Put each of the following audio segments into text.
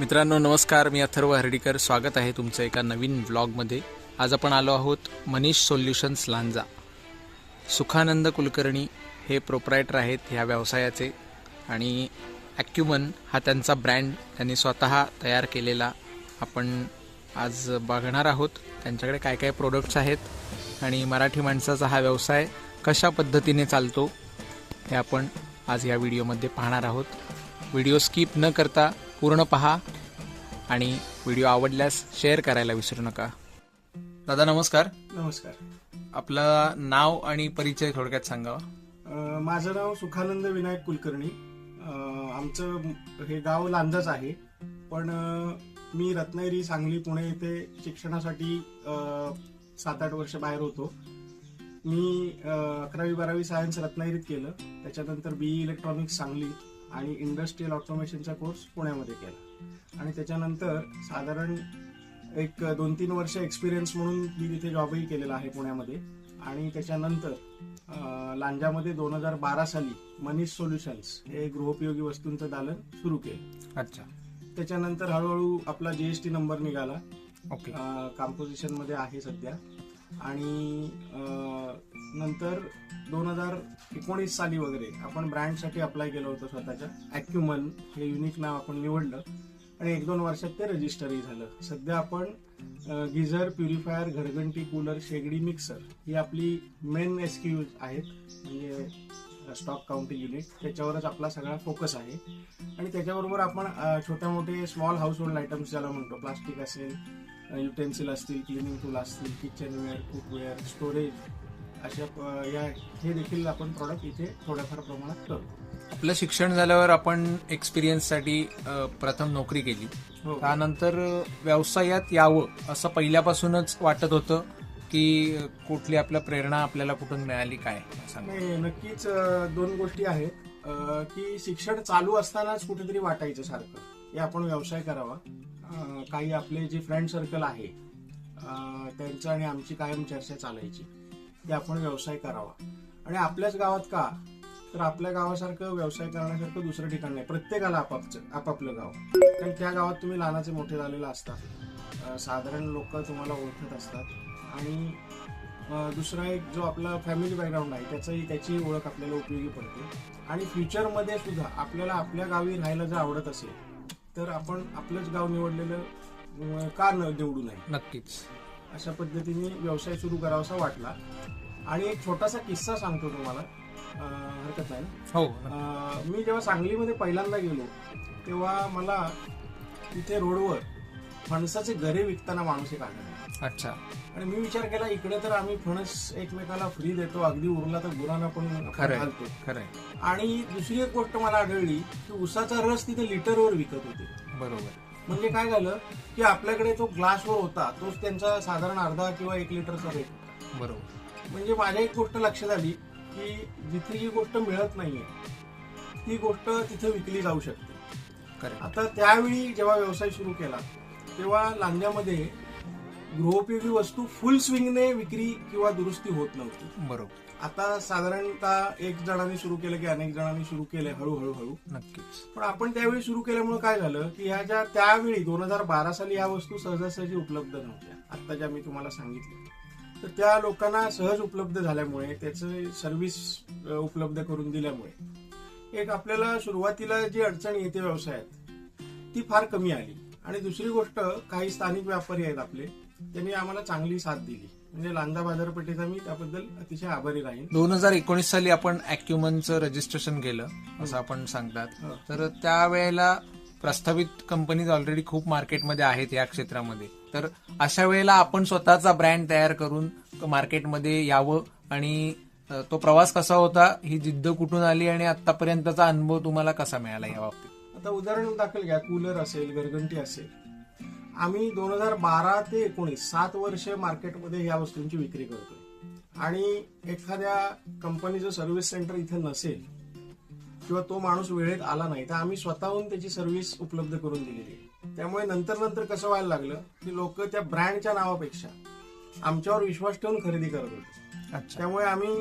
मित्रांनो नमस्कार. मी अथर्व हर्डीकर. स्वागत आहे तुमचं एका नवीन व्लॉगमध्ये आज आपण आलो आहोत मनीष सोल्युशन्स लांजा. सुखानंद कुलकर्णी हे प्रोप्रायटर आहेत ह्या व्यवसायाचे आणि ॲक्युमन हा त्यांचा ब्रँड त्यांनी स्वतः तयार केलेला आपण आज बघणार आहोत. त्यांच्याकडे काय काय प्रोडक्ट्स आहेत आणि मराठी माणसाचा हा व्यवसाय कशा पद्धतीने चालतो हे आपण आज या व्हिडिओमध्ये पाहणार आहोत. व्हिडिओ स्किप न करता पूर्ण पहा आणि व्हिडिओ आवडल्यास शेअर करायला विसरू नका. दादा नमस्कार. नमस्कार. आपलं नाव आणि परिचय थोडक्यात सांगावा. अ, माझं नाव सुखानंद विनायक कुलकर्णी. अ, आमचं हे गाव लांजाच आहे. पण अ, मी रत्नागिरी सांगली पुणे येथे शिक्षणासाठी सात आठ वर्ष बाहेर होतो. मी अ, अकरावी बारावी सायन्स रत्नागिरीत केलं. त्याच्यानंतर बी इलेक्ट्रॉनिक्स सांगली. आणि इंडस्ट्रियल ऑटोमेशनचा कोर्स पुण्यामध्ये केला. आणि त्याच्यानंतर साधारण एक दोन तीन वर्ष एक्सपिरियन्स म्हणून मी तिथे जॉबही केलेला आहे पुण्यामध्ये. आणि त्याच्यानंतर लांजामध्ये दोन हजार बारा साली मनीष सोल्युशन्स हे गृहोपयोगी वस्तूंचं दालन सुरू केलं. अच्छा. त्याच्यानंतर हळूहळू आपला जीएसटी नंबर निघाला. ओके. कॉम्पोजिशनमध्ये आहे सध्या. आणि नंतर दोन हजार एकोणीस साली वगैरे आपण ब्रँडसाठी अप्लाय केलं होतं स्वतःच्या. ॲक्युमन हे युनिक नाव आपण निवडलं आणि एक दोन वर्षात ते रजिस्टरही झालं. सध्या आपण गिझर प्युरिफायर घरघंटी कूलर शेगडी मिक्सर ही आपली मेन एसक्यूज आहेत. म्हणजे स्टॉक काउंटिंग युनिट त्याच्यावरच आपला सगळा फोकस आहे. आणि त्याच्याबरोबर आपण छोट्या मोठे स्मॉल हाऊस होल्ड आयटम्स ज्याला म्हणतो प्लास्टिक असेल युटेन्सिल असतील क्लिनिंग टूल असतील किचनवेअर कुकवेअर स्टोरेज अशा या हे देखील आपण प्रॉडक्ट इथे थोड्याफार प्रमाणात करतो. आपलं शिक्षण झाल्यावर आपण एक्सपिरियन्ससाठी प्रथम नोकरी केली. हो. त्यानंतर व्यवसायात यावं असं पहिल्यापासूनच वाटत होतं की कुठली आपल्या प्रेरणा आपल्याला कुठून मिळाली काय? सांगा. नाही नक्कीच अ, दोन गोष्टी आहेत. अ, की शिक्षण चालू असतानाच कुठेतरी वाटायचं सारखं. की आपण व्यवसाय करावा. काही आपले जे फ्रेंड सर्कल आहे त्यांचं आणि आमची कायम चर्चा चालायची. की आपण व्यवसाय करावा. आणि आपल्याच गावात का? तर आपल्या गावासारखं व्यवसाय करण्यासारखं दुसरं ठिकाण नाही. प्रत्येकाला आपापचं आपापलं गाव. कारण त्या गावात तुम्ही लहानाचे मोठे झालेलं असतात. साधारण लोक तुम्हाला ओळखत असतात. आणि दुसरा एक जो आपला फॅमिली बॅकग्राऊंड आहे त्याचंही त्याचीही ओळख आपल्याला उपयोगी पडते. आणि फ्युचरमध्ये सुद्धा आपल्याला आपल्या गावी राहायला जर आवडत असेल तर आपण आपलंच गाव निवडलेलं का न निवडू नये? नक्कीच. अशा पद्धतीने व्यवसाय सुरू करावासा वाटला. आणि एक छोटासा किस्सा सांगतो तुम्हाला. हरकत नाही ना? हो मी जेव्हा सांगलीमध्ये पहिल्यांदा गेलो तेव्हा मला तिथे रोडवर फणसाचे घरे विकताना माणूस एक आढळला अच्छा. आणि मी विचार केला इकडे तर आम्ही फणस एकमेकाला फ्री देतो अगदी उरला तर गुरांना पण खरंय. घालतो खरंय. आणि दुसरी एक गोष्ट मला आढळली की उसाचा रस तिथे लिटरवर विकत होते. बरोबर. म्हणजे काय झालं की आपल्याकडे तो ग्लासवर होता तोच त्यांचा साधारण अर्धा किंवा एक लिटरचा रेट. बरोबर. म्हणजे माझ्या एक गोष्ट लक्षात आली की जिथे जी गोष्ट मिळत नाहीये ती गोष्ट तिथे विकली जाऊ शकते. आता त्यावेळी जेव्हा व्यवसाय सुरू केला तेव्हा लांजामध्ये गृहोपयोगी वस्तू फुल स्विंगने विक्री किंवा दुरुस्ती होत नव्हती. बरोबर. आता साधारणतः एक जणांनी सुरू केलं की अनेक जणांनी सुरू केलं हळूहळू हळू. नक्कीच. पण आपण त्यावेळी सुरू केल्यामुळे काय झालं की ह्या ज्या त्यावेळी दोन हजार बारा साली ह्या वस्तू सहजासहजी उपलब्ध नव्हत्या. आता ज्या मी तुम्हाला सांगितल्या. तर त्या लोकांना सहज उपलब्ध झाल्यामुळे त्याचं सर्व्हिस उपलब्ध करून दिल्यामुळे एक आपल्याला सुरुवातीला जी अडचण येते व्यवसायात ती फार कमी आली. आणि दुसरी गोष्ट काही स्थानिक व्यापारी आहेत आपले त्यांनी आम्हाला चांगली साथ दिली. म्हणजे लांजा बाजारपेठेचा मी त्याबद्दल अतिशय आभारी राहीन. दोन हजार एकोणीस साली आपण ॲक्युमनचं रजिस्ट्रेशन केलं असं आपण सांगतात. तर त्यावेळेला प्रस्तावित कंपनीज ऑलरेडी खूप मार्केटमध्ये आहेत या क्षेत्रामध्ये. तर अशा वेळेला आपण स्वतःचा ब्रँड तयार करून मार्केटमध्ये यावं आणि तो प्रवास कसा होता ही जिद्द कुठून आली आणि आतापर्यंतचा अनुभव तुम्हाला कसा मिळाला या बाबतीत? आता उदाहरण दाखल घ्या. कूलर असेल घरघंटी असेल. आम्ही दोन हजार बारा ते एकोणीस सात वर्ष मार्केटमध्ये या वस्तूंची विक्री करतोय. आणि एखाद्या कंपनीचं सर्व्हिस सेंटर इथे नसेल किंवा तो माणूस वेळेत आला नाही तर आम्ही स्वतःहून त्याची सर्व्हिस उपलब्ध करून दिलेली आहे. त्यामुळे नंतर नंतर कसं व्हायला लागलं की लोक त्या ब्रँडच्या नावापेक्षा आमच्यावर विश्वास ठेवून खरेदी करत होते. अच्छा. त्यामुळे आम्ही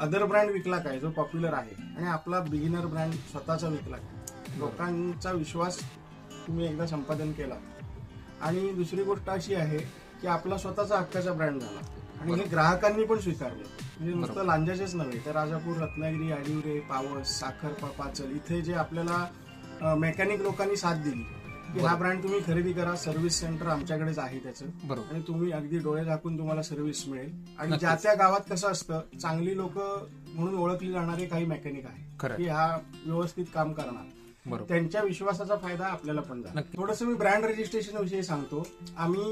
अदर ब्रँड विकला काय जो पॉप्युलर आहे आणि आपला बिगिनर ब्रँड स्वतःचा विकला काय. लोकांचा विश्वास तुम्ही एकदा संपादन केला. आणि दुसरी गोष्ट अशी आहे की आपला स्वतःचा हक्काचा ब्रँड झाला. आणि हे ग्राहकांनी पण स्वीकारले. म्हणजे नुसतं लांजाचेच नव्हे तर राजापूर रत्नागिरी आडिवरे पावस साखर पाचल इथे जे आपल्याला मेकॅनिक लोकांनी साथ दिली की हा ब्रँड तुम्ही खरेदी करा सर्व्हिस सेंटर आमच्याकडेच आहे त्याचं. आणि तुम्ही अगदी डोळे झाकून तुम्हाला सर्व्हिस मिळेल. आणि. ज्या त्या गावात कसं असतं चांगली लोक म्हणून ओळखली जाणारे काही मेकॅनिक आहे. की हा व्यवस्थित काम करणार. त्यांच्या विश्वासाचा फायदा आपल्याला पण झाला. थोडस मी ब्रँड रजिस्ट्रेशन विषयी सांगतो. आम्ही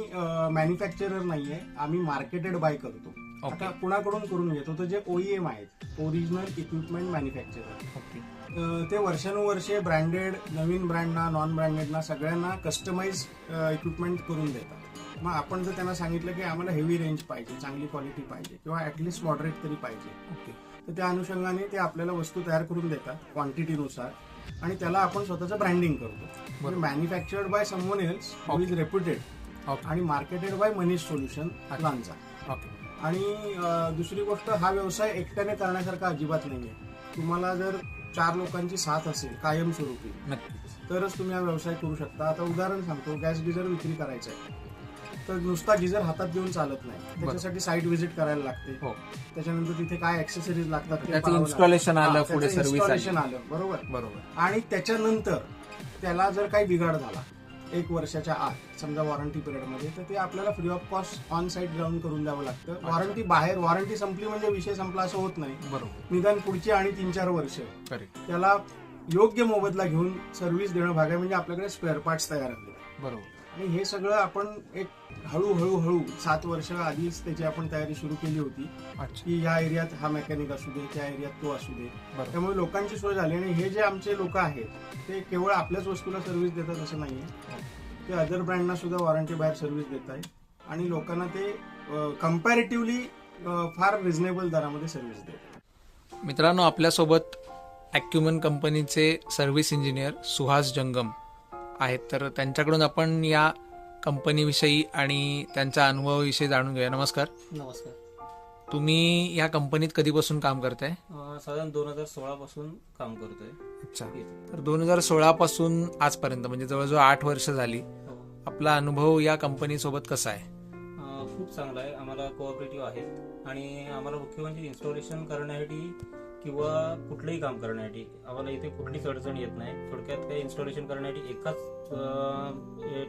मॅन्युफॅक्चरर नाहीये. आम्ही मार्केटेड बाय करतो. आता कुणाकडून करून घेतो? तर जे ओईएम आहेत. ओरिजिनल इक्विपमेंट मॅन्युफॅक्चरर ते वर्षानुवर्षे ब्रँडेड नवीन ब्रँडना नॉन ब्रँडेडना सगळ्यांना कस्टमाइज इक्विपमेंट करून देतात. मग आपण जर त्यांना सांगितलं की आम्हाला हेवी रेंज पाहिजे चांगली क्वालिटी पाहिजे किंवा ऍटलिस्ट मॉडरेट तरी पाहिजे. ओके. तर त्या अनुषंगाने ते आपल्याला वस्तू तयार करून देतात क्वांटिटीनुसार आणि त्याला आपण स्वतःचं ब्रँडिंग करतो. Manufactured by someone else. Is reputed आणि marketed by Manish solution okay आणि दुसरी गोष्ट हा व्यवसाय एकट्याने करण्यासारखा अजिबात नाहीये. तुम्हाला जर चार लोकांची साथ असेल कायमस्वरूपी नक्की तरच तुम्ही हा व्यवसाय करू शकता. आता उदाहरण सांगतो गॅस गिझर विक्री करायचा आहे तर नुसता गिझर हातात घेऊन चालत नाही. त्याच्यासाठी साईट व्हिजिट करायला लागते. हो. त्याच्यानंतर तिथे काय ऍक्सेसरीज लागतात ते त्याचं पाहावं installation लागतं. आलं, हा, पुढे त्याचं आली. installation आलं. बरोबर? बरोबर. आणि त्याच्यानंतर त्याला जर काही बिघाड झाला एक वर्षाच्या आत समजा वॉरंटी पिरियडमध्ये तर ते आपल्याला free of cost on site जाऊन करून द्यावं लागतं. वॉरंटी बाहेर वॉरंटी संपली म्हणजे विषय संपला असं होत नाही. बरोबर. निदान पुढची आणि तीन चार वर्ष. करेक्ट त्याला योग्य मोबदला घेऊन सर्व्हिस देणं भाग आहे म्हणजे आपल्याकडे स्पेअर पार्ट्स तयार आहेत. बरोबर. आणि हे सगळं आपण एक हळूहळू हळू सात वर्ष आधीच त्याची आपण तयारी सुरू केली होती. की या एरियात हा मेकॅनिक असू दे त्या एरियात तो असू दे. त्यामुळे लोकांची सोय झाली आणि हे जे आमचे लोक आहेत ते केवळ आपल्याच वस्तूला सर्व्हिस देतात असं नाहीये. ते अदर ब्रँडना सुद्धा वॉरंटी बाहेर सर्व्हिस देत आहे आणि लोकांना ते कम्पॅरेटिव्हली फार रिझनेबल दरामध्ये सर्व्हिस देतात. मित्रांनो आपल्यासोबत ॲक्युमन कंपनीचे सर्व्हिस इंजिनियर सुहास जंगम आहेत तर त्यांच्याकडून आपण या कंपनीविषयी आणि त्यांच्या अनुभवाविषयी जाणून घेऊया. नमस्कार. नमस्कार. तुम्ही या कंपनीत कधीपासून काम करताय? साधारण दोन हजार सोळा पासून काम करतोय. अच्छा. तर दोन हजार सोळा पासून आजपर्यंत म्हणजे जवळजवळ आठ वर्ष झाली हो. आपला अनुभव या कंपनीसोबत कसा आहे? खूप चांगला आहे. आम्हाला कोऑपरेटिव्ह आहेत आणि आम्हाला मुख्य म्हणजे इन्स्टॉलेशन करण्यासाठी किंवा कुठलंही काम करण्यासाठी. आम्हाला इथे कुठलीच अडचण येत नाही. थोडक्यात काही इन्स्टॉलेशन करण्यासाठी एकाच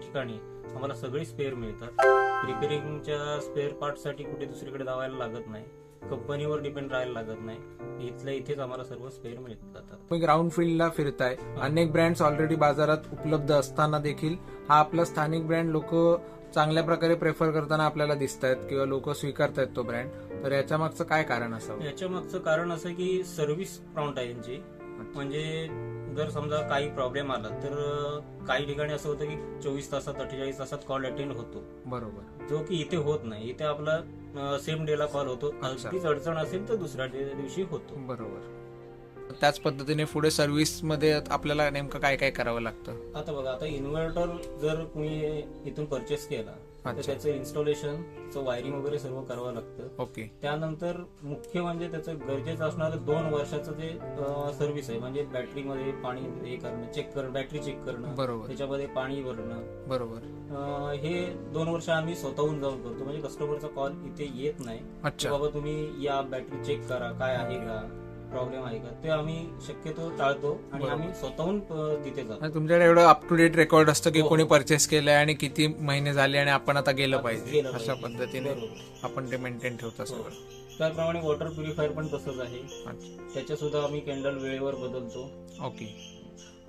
ठिकाणी आम्हाला सगळे स्पेअर मिळतात. रिपेरिंगच्या स्पेअर पार्टसाठी कुठे दुसरीकडे जावायला लागत नाही. कंपनीवर डिपेंड राहायला लागत नाही. इथल्या इथेच आम्हाला सर्व स्पेअर मिळत जातात. तुम्ही ग्राउंड फील्डला फिरताय. अनेक ब्रँड्स ऑलरेडी बाजारात उपलब्ध असताना देखील हा आपला स्थानिक ब्रँड लोक चांगल्या प्रकारे प्रेफर करताना आपल्याला दिसत आहेत किंवा लोक स्वीकारतायत तो ब्रँड तर याच्या मागचं काय कारण असावं? याच्या मागचं कारण असं की सर्व्हिस प्राउंट आहे यांची. म्हणजे जर समजा काही प्रॉब्लेम आला तर काही ठिकाणी असं होतं की चोवीस तासात अठ्ठेचाळीस तासात कॉल अटेंड होतो. बरोबर. जो की इथे होत नाही. इथे आपला सेम डेला कॉल होतो. अगदीच अडचण असेल तर दुसऱ्या दिवशी होतो. बरोबर. त्याच पद्धतीने पुढे सर्व्हिसमध्ये आपल्याला नेमकं काय काय करावं लागतं? आता बघा आता इन्व्हर्टर जर तुम्ही इथून परचेस केला तर. त्याचं इन्स्टॉलेशन वायरिंग वगैरे सर्व करावं लागतं. ओके. त्यानंतर मुख्य म्हणजे त्याचं गरजेचं असणारं दोन वर्षाचं जे सर्व्हिस आहे. म्हणजे बॅटरीमध्ये पाणी हे करणं चेक करणं बॅटरी चेक करणं बरोबर. त्याच्यामध्ये पाणी भरणं. बरोबर. हे दोन वर्ष आम्ही स्वतःहून जाऊन करतो. म्हणजे कस्टमरचा कॉल इथे येत नाही. बाबा तुम्ही या बॅटरी चेक करा काय आहे का? प्रॉब्लेम आहे का ते आम्ही शक्यतो टाळतो आणि. आम्ही स्वतःहून तिथे जातो तुमच्याकडे एवढं अप टू डेट रेकॉर्ड असतं की हो. कोणी परचेस केलंय आणि किती महिने झाले आणि आपण आता गेलं पाहिजे अशा. पद्धतीने. आपण ते मेंटेन ठेवतो हो. सगळं त्याप्रमाणे वॉटर प्युरिफायर पण तसंच आहे त्याच्या सुद्धा आम्ही कॅन्डल वेळेवर बदलतो ओके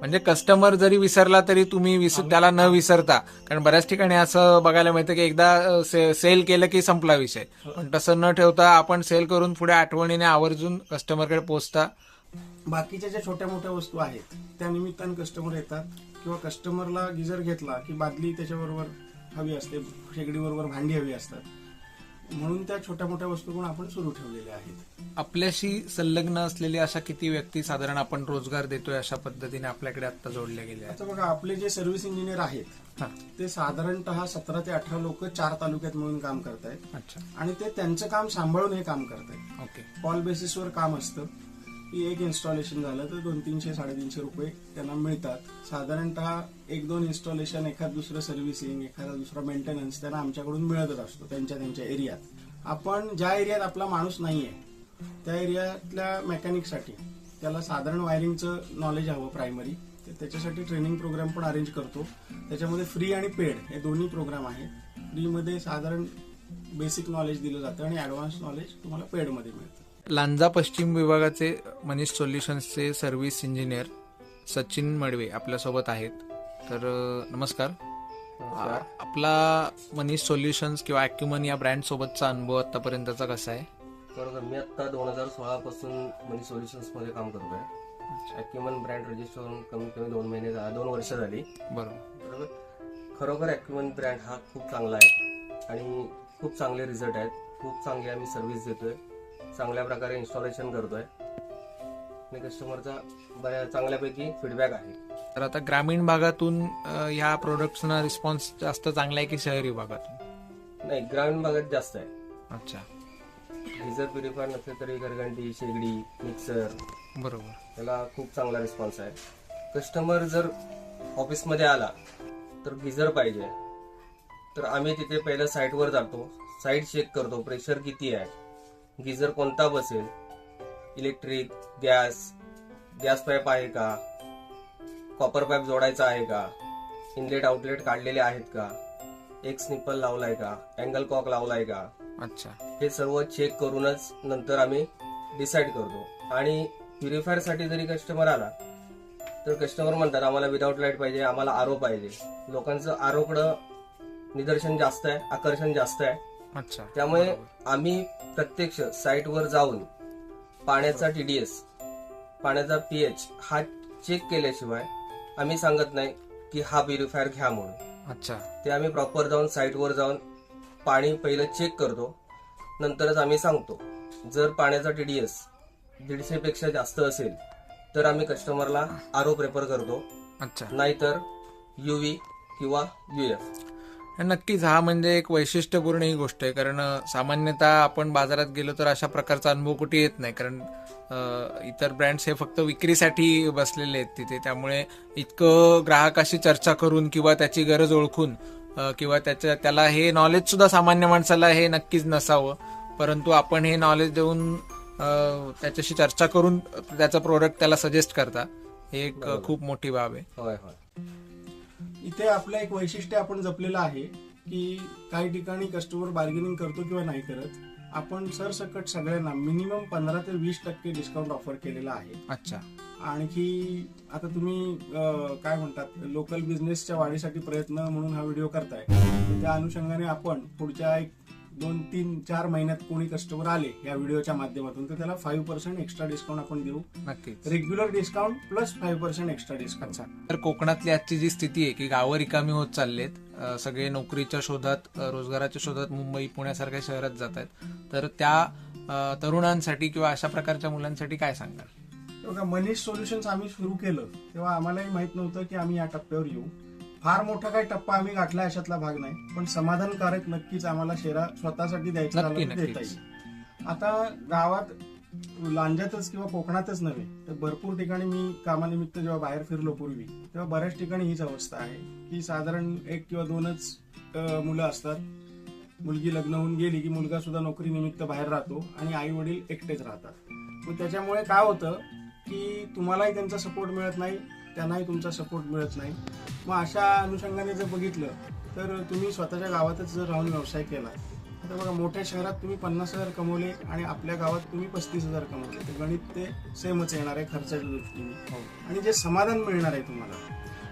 म्हणजे कस्टमर जरी विसरला तरी तुम्ही विस त्याला न विसरता. कारण बऱ्याच ठिकाणी असं बघायला मिळतं की एकदा सेल केलं की संपला विषय. पण तसं न ठेवता आपण सेल करून पुढे आठवणीने आवर्जून कस्टमरकडे पोहोचता. बाकीच्या ज्या छोट्या मोठ्या वस्तू आहेत त्या निमित्तानं कस्टमर येतात. किंवा कस्टमरला गिजर घेतला की बादली त्याच्याबरोबर हवी असते शेगडीबरोबर भांडी हवी असतात. म्हणून त्या छोट्या मोठ्या वस्तू पण आपण सुरू ठेवलेल्या आहेत. आपल्याशी संलग्न असलेली अशा किती व्यक्ती साधारण आपण रोजगार देतोय अशा पद्धतीने आपल्याकडे आता जोडल्या गेल्या आहेत? आता बघा आपले जे सर्व्हिस इंजिनियर आहेत हा. ते साधारणतः सतरा ते अठरा लोक चार तालुक्यात मिळून काम करतायत. अच्छा. आणि ते त्यांचं काम सांभाळून हे काम करतायत. ओके. कॉल बेसिसवर काम असतं. की एक इन्स्टॉलेशन झालं तर दोन तीनशे साडेतीनशे रुपये त्यांना मिळतात. साधारणतः एक दोन इन्स्टॉलेशन एखाद दुसरं सर्व्हिसिंग एखादा दुसरा मेंटेनन्स त्यांना आमच्याकडून मिळतच असतो त्यांच्या त्यांच्या एरियात आपण ज्या एरियात आपला माणूस नाहीये त्या एरियातल्या मेकॅनिकसाठी त्याला साधारण वायरिंगचं नॉलेज हवं प्रायमरी तर त्याच्यासाठी ट्रेनिंग प्रोग्राम पण अरेंज करतो. त्याच्यामध्ये फ्री आणि पेड हे दोन्ही प्रोग्राम आहेत. फ्रीमध्ये साधारण बेसिक नॉलेज दिलं जातं आणि ॲडव्हान्स नॉलेज तुम्हाला पेडमध्ये मिळतं. लांजा पश्चिम विभागाचे मनीष सोल्युशन्सचे सर्व्हिस इंजिनियर सचिन मडवे आपल्यासोबत आहेत. तर नमस्कार. आ- आपला मनीष सोल्युशन्स किंवा ॲक्युमन या ब्रँड सोबतचा अनुभव आतापर्यंतचा कसा आहे? बरोबर. मी आता दोन हजार सोळा पासून मनी सोल्युशन्समध्ये काम करतोय अॅक्युमन ब्रँड रजिस्टर होऊन कमीत कमी दोन महिने दोन वर्ष झाली. बरोबर. बरोबर. खरोखर अॅक्युमन ब्रँड हा खूप चांगला आहे आणि खूप चांगले रिझल्ट आहेत. खूप चांगली आम्ही सर्व्हिस देतोय. चांगल्या प्रकारे इन्स्टॉलेशन करतोय. आणि कस्टमरचा बऱ्या चांगल्यापैकी फीडबॅक आहे. तर आता ग्रामीण भागातून अ, ह्या प्रोडक्ट्सना रिस्पॉन्स जास्त चांगला आहे की शहरी भागातून? नाही ग्रामीण भागात जास्त आहे. अच्छा. गिझर प्युरिफायर नसले तरी घरघंटी शेगडी मिक्सर बरोबर. त्याला खूप चांगला रिस्पॉन्स आहे. कस्टमर जर ऑफिसमध्ये आला तर गिझर पाहिजे. तर आम्ही तिथे पहिलं साईटवर जातो. साईट चेक करतो. प्रेशर किती आहे? गिझर कोणता बसेल? इलेक्ट्रिक गॅस गॅस पाईप आहे का? कॉपर पाईप जोडायचा आहे का? इनलेट आउटलेट काढलेले आहेत का? एक स्निपल लावलाय का? अँगल कॉक लावलाय का? अच्छा. हे सर्व चेक करूनच नंतर आम्ही डिसाईड करतो. आणि प्युरिफायरसाठी जरी कस्टमर आला तर कस्टमर म्हणतात आम्हाला विदाऊट लाइट पाहिजे आम्हाला आरो पाहिजे. लोकांचं आरोकडं निदर्शन जास्त आहे आकर्षण जास्त आहे. अच्छा त्यामुळे. आम्ही प्रत्यक्ष साईटवर जाऊन पाण्याचा टीडीएस पाण्याचा पीएच हा चेक केल्याशिवाय आम्ही सांगत नाही की हा प्युरिफायर घ्या म्हणून. अच्छा. ते आम्ही प्रॉपर जाऊन साईटवर जाऊन पाणी पहिलं चेक करतो नंतरच आम्ही सांगतो. जर पाण्याचा टीडीएस दीडशे पेक्षा जास्त असेल तर आम्ही कस्टमरला आरो प्रेफर करतो. अच्छा. नाहीतर युव्ही किंवा युएफ नक्कीच हा म्हणजे एक वैशिष्ट्यपूर्ण ही गोष्ट आहे. कारण सामान्यतः आपण बाजारात गेलो तर अशा प्रकारचा अनुभव कुठे येत नाही. कारण इतर ब्रँड्स हे फक्त विक्रीसाठी बसलेले आहेत तिथे. त्यामुळे इतकं ग्राहकाशी चर्चा करून किंवा त्याची गरज ओळखून किंवा त्याच्या त्याला हे नॉलेज सुद्धा सामान्य माणसाला हे नक्कीच नसावं. परंतु आपण हे नॉलेज देऊन त्याच्याशी चर्चा करून त्याचं प्रोडक्ट त्याला सजेस्ट करता हे एक. खूप मोठी बाब आहे. होय होय. इथे आपलं एक वैशिष्ट्य आपण जपलेलं आहे की काही ठिकाणी कस्टमर बार्गेनिंग करतो किंवा नाही करत आपण सरसकट सगळ्यांना मिनिमम पंधरा ते वीस टक्के डिस्काउंट ऑफर केलेला आहे. अच्छा. आणखी आता तुम्ही काय म्हणतात लोकल बिझनेसच्या वाढीसाठी प्रयत्न म्हणून हा व्हिडिओ करताय. त्या अनुषंगाने आपण पुढच्या एक दोन तीन चार महिन्यात कोणी कस्टमर आले या व्हिडिओच्या माध्यमातून तर त्याला फाईव्ह पर्सेंट एक्स्ट्रा डिस्काउंट आपण देऊ. नक्कीच. Regular discount plus five percent extra discount तर कोकणातली आजची जी स्थिती आहे की गावं रिकामी होत चाललेत सगळे नोकरीच्या शोधात रोजगाराच्या शोधात मुंबई पुण्यासारख्या शहरात जात आहेत तर त्या तरुणांसाठी किंवा अशा प्रकारच्या मुलांसाठी काय सांगाल? मनीष सोल्युशन्स आम्ही सुरू केलं तेव्हा आम्हालाही माहीत नव्हतं की आम्ही या टप्प्यावर येऊ. फार मोठा काही टप्पा आम्ही गाठला अशातला भाग नाही पण समाधानकारक नक्कीच आम्हाला शेरा स्वतःसाठी द्यायचा नक्की, झाला तर देता नक्कीच. येईल. आता गावात लांजातच किंवा कोकणातच नव्हे तर भरपूर ठिकाणी मी कामानिमित्त जेव्हा बाहेर फिरलो पूर्वी तेव्हा बऱ्याच ठिकाणी हीच अवस्था आहे की साधारण एक किंवा दोनच अं, मुलं असतात. मुलगी लग्न होऊन गेली की मुलगा सुद्धा नोकरीनिमित्त बाहेर राहतो आणि आई वडील एकटेच राहतात. मग त्याच्यामुळे काय होतं की तुम्हालाही त्यांचा सपोर्ट मिळत नाही त्यांनाही तुमचा सपोर्ट मिळत नाही. मग अशा अनुषंगाने जर बघितलं तर तुम्ही स्वतःच्या गावातच जर राहून व्यवसाय केला आता बघा मोठ्या शहरात तुम्ही पन्नास हजार कमवले आणि आपल्या गावात तुम्ही पस्तीस हजार कमवले. ते गणित ते सेमच येणार आहे खर्चाच्या दृष्टीने. आणि जे समाधान मिळणार आहे तुम्हाला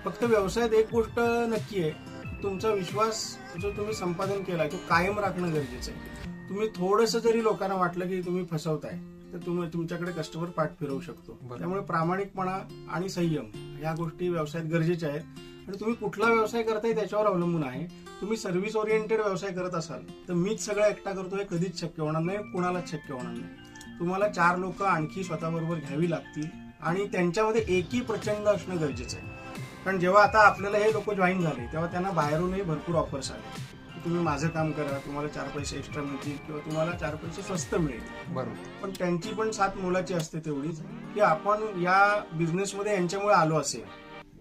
फक्त व्यवसायात एक गोष्ट नक्की आहे तुमचा विश्वास जो तुम्ही संपादन केला तो कायम राखणं गरजेचं आहे. तुम्ही थोडंसं जरी लोकांना वाटलं की तुम्ही फसवताय तर तुम्ही तुमच्याकडे कस्टमर पाठ फिरवू शकतो. त्यामुळे प्रामाणिकपणा आणि संयम या गोष्टी व्यवसायात गरजेच्या आहेत. आणि तुम्ही कुठला व्यवसाय करताय त्याच्यावर अवलंबून आहे. तुम्ही सर्व्हिस ओरिएंटेड व्यवसाय करत असाल तर मीच सगळं एकटा करतो हे कधीच शक्य होणार नाही कुणालाच शक्य होणार नाही. तुम्हाला चार लोक आणखी स्वतःबरोबर घ्यावी लागतील आणि त्यांच्यामध्ये एकही प्रचंड असणं गरजेचं आहे. कारण जेव्हा आता आपल्याला हे लोक जॉईन झाले तेव्हा त्यांना बाहेरूनही भरपूर ऑफर्स आले. तुम्ही माझं काम करा तुम्हाला चार पैसे एक्स्ट्रा मिळतील किंवा तुम्हाला चार पैसे स्वस्त मिळेल. बरोबर. पण त्यांची पण साथ मोलाची असते तेवढीच. की आपण या बिझनेसमध्ये यांच्यामुळे आलो असेल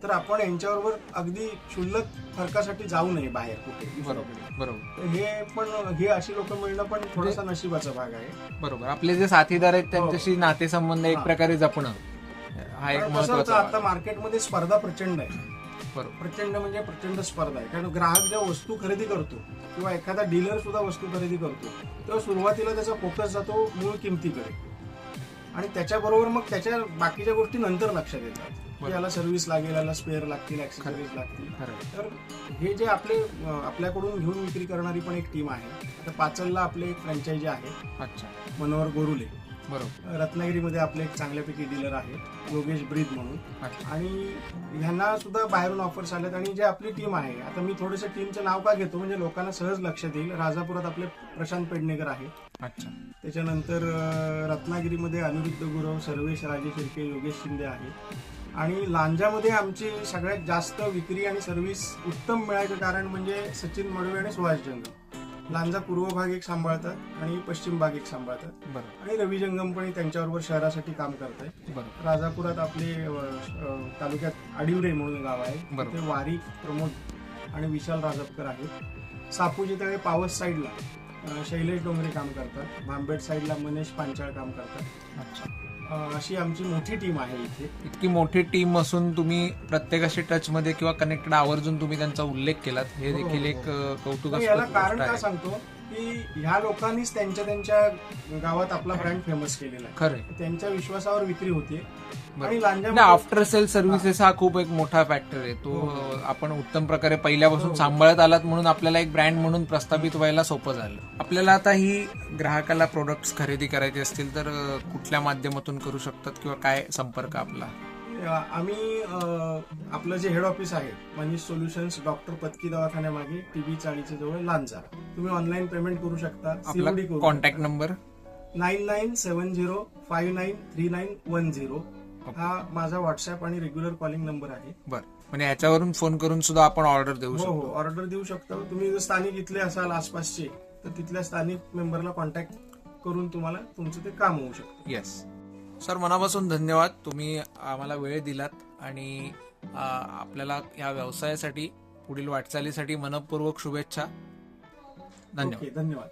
तर आपण यांच्याबरोबर अगदी क्षुल्लक फरकासाठी जाऊ नये बाहेर कुठे. बरोबर बरोबर. तर हे पण हे अशी लोक मिळणं पण थोडासा नशिबाचा भाग आहे. बरोबर. आपले जे साथीदार आहेत त्यांच्याशी नातेसंबंध एक हा. प्रकारे जपणं हा एक कारण कसं होतं महत्त्वाचा आता. मार्केटमध्ये स्पर्धा प्रचंड आहे. बरोबर. प्रचंड म्हणजे प्रचंड स्पर्धा आहे. कारण ग्राहक जेव्हा वस्तू खरेदी करतो किंवा एखादा डीलर सुद्धा वस्तू खरेदी करतो तेव्हा सुरुवातीला त्याचा फोकस जातो मूळ किमतीकडे. आणि त्याच्याबरोबर मग त्याच्या बाकीच्या गोष्टी नंतर लक्षात येतात. याला सर्व्हिस लागेल याला स्पेअर लागतील ऍक्सेसरीज लागतील. तर हे जे आपले आपल्याकडून घेऊन विक्री करणारी पण एक टीम आहे. आता पाचलला आपले एक फ्रँचायझी आहे. अच्छा. मनोहर गोरुले. बरोबर. रत्नागिरीमध्ये आपले एक चांगल्यापैकी डीलर आहेत योगेश ब्रीद म्हणून. आणि ह्यांना सुद्धा बाहेरून ऑफर्स आल्यात. आणि जे आपली टीम आहे आता मी थोडंसं टीमचं नाव का घेतो? म्हणजे लोकांना सहज लक्षात येईल. राजापुरात आपले प्रशांत पेडणेकर आहे. अच्छा. त्याच्यानंतर रत्नागिरीमध्ये अनिरुद्ध गुरव सर्वेश राजे शिर्के योगेश शिंदे आहे. आणि लांजामध्ये आमची सगळ्यात जास्त विक्री आणि सर्व्हिस उत्तम मिळायचं कारण म्हणजे सचिन मडवे आणि सुहास जंगम. लांजा पूर्व भाग एक सांभाळतात आणि पश्चिम भाग एक सांभाळतात. आणि रवी जंगम पण त्यांच्याबरोबर शहरासाठी काम करत आहे राजापुरात आपले तालुक्यात आडिवरे म्हणून गाव आहे. तिथे वारी प्रमोद आणि विशाल राजपकर आहेत. सापूजी तळे पावस साईडला शैलेश डोंगरे काम करतात. भांबेड साईडला मनेश पांचाळ काम करतात. अच्छा. अशी आमची मोठी टीम आहे इथे. इतकी मोठी टीम असून तुम्ही प्रत्येकाशी टच मध्ये किंवा कनेक्टेड आवर्जून तुम्ही त्यांचा उल्लेख केलात. हे हो, देखील हो, एक अ, पण कौतुकास्पद याला कारण का आहे. सांगतो की ह्या लोकांनीच त्यांच्या त्यांच्या गावात आपला ब्रँड फेमस केलेला आहे. खरंय. त्यांच्या विश्वासावर विक्री होते आफ्टर सेल सर्व्हिसेस हा खूप एक मोठा फॅक्टर आहे. तो हो. अ, आपण उत्तम प्रकारे पहिल्यापासून हो. सांभाळत आलात म्हणून आपल्याला एक ब्रँड म्हणून प्रस्थापित व्हायला सोपं झालं. आपल्याला आता ही ग्राहकाला प्रोडक्ट्स खरेदी करायचे असतील तर कुठल्या माध्यमातून करू शकतात किंवा काय संपर्क आपला? आम्ही आपलं जे हेड ऑफिस आहे मनीष सोल्युशन्स डॉक्टर पत्की दवाखान्यामागे टीबी चाळीच्या जवळ लांजा. तुम्ही ऑनलाईन पेमेंट करू शकता contact number nine nine seven zero five nine three nine one zero. हा माझा व्हॉट्सअप आणि रेग्युलर कॉलिंग नंबर आहे. बर. म्हणजे ह्याच्यावरून फोन करून सुद्धा आपण ऑर्डर देऊ हो शकतो. हो ऑर्डर देऊ शकता. तुम्ही जर स्थानिक इथले असाल आसपासचे तर तिथल्या स्थानिक मेंबरला कॉन्टॅक्ट करून तुम्हाला तुमचं ते काम होऊ शकतं. येस सर मनापासून धन्यवाद. तुम्ही आम्हाला वेळ दिलात आणि आपल्याला या व्यवसायासाठी पुढील वाटचालीसाठी मनपूर्वक शुभेच्छा. धन्यवाद. ओके धन्यवाद.